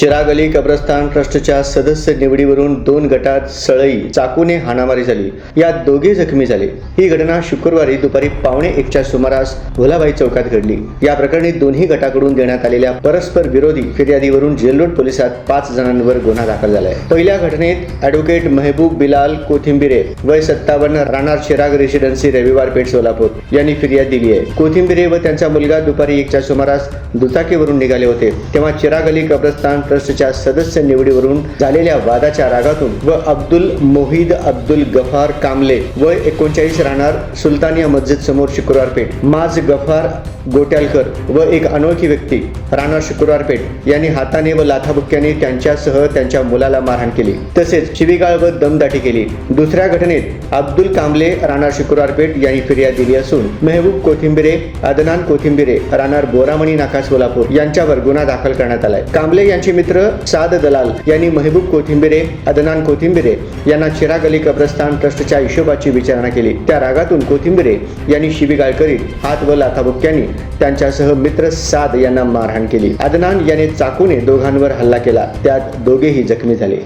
चिराग अली कब्रस्तान ट्रस्टच्या सदस्य निवडीवरून दोन गटात सळई चाकूने हाणामारी झाली. यात दोघे जखमी झाले. ही घटना शुक्रवारी दुपारी पावणे एकच्या सुमारास भोलाबाई चौकात घडली. या प्रकरणी दोन्ही गटाकडून देण्यात आलेल्या परस्पर विरोधी फिर्यादीवरून जेलरोड पोलिसात पाच जणांवर गुन्हा दाखल झालाय. पहिल्या घटनेत अॅडव्होकेट मेहबूब बिलाल कोथिंबिरे वय सत्तावन्न राहणार चिराग रेसिडेन्सी रविवार पेठ सोलापूर यांनी फिर्याद दिली आहे. कोथिंबिरे व त्यांचा मुलगा दुपारी एकच्या सुमारास दुचाकीवरून निघाले होते. तेव्हा चिराग अली कब्रस्तान ट्रस्टच्या सदस्य निवडीवरून झालेल्या वादाच्या रागातून व अब्दुल मोहिद अब्दुल गफार कामले वय एकोणचाळीस राहणार सुलतानिया मस्जिद समोर शुक्रवार पेठ. माज गफार गोट्यालकर व एक अनोळखी व्यक्ती राणा शुक्रवार पेठ. यांनी हाताने व लाथाबुक्क्याने त्यांच्यासह त्यांच्या मुलाला मारहाण केली. तसेच शिवीगाळ व दमदाटी केली. दुसऱ्या घटनेत अब्दुल कांबले राणा शुक्रवार पेठ यांनी फिर्याद दिली असून मेहबूब कोथिंबिरे अदनान कोथिंबिरे राणार बोरामणी नाका सोलापूर यांच्यावर गुन्हा दाखल करण्यात आलाय. कांबले यांची मित्र साद दलाल यांनी महबूब कोथिंबिरे अदनान कोथिंबिरे यांना चिराग अली कब्रस्तान ट्रस्टच्या हिशोबाची विचारणा केली. त्या रागातून कोथिंबिरे यांनी शिबिगाळ करीत हात व लाथाबुक्क्यांनी त्यांच्यासह मित्र साद यांना मारहाण केली. अदनान याने चाकूने दोघांवर हल्ला केला. त्यात दोघेही जखमी झाले.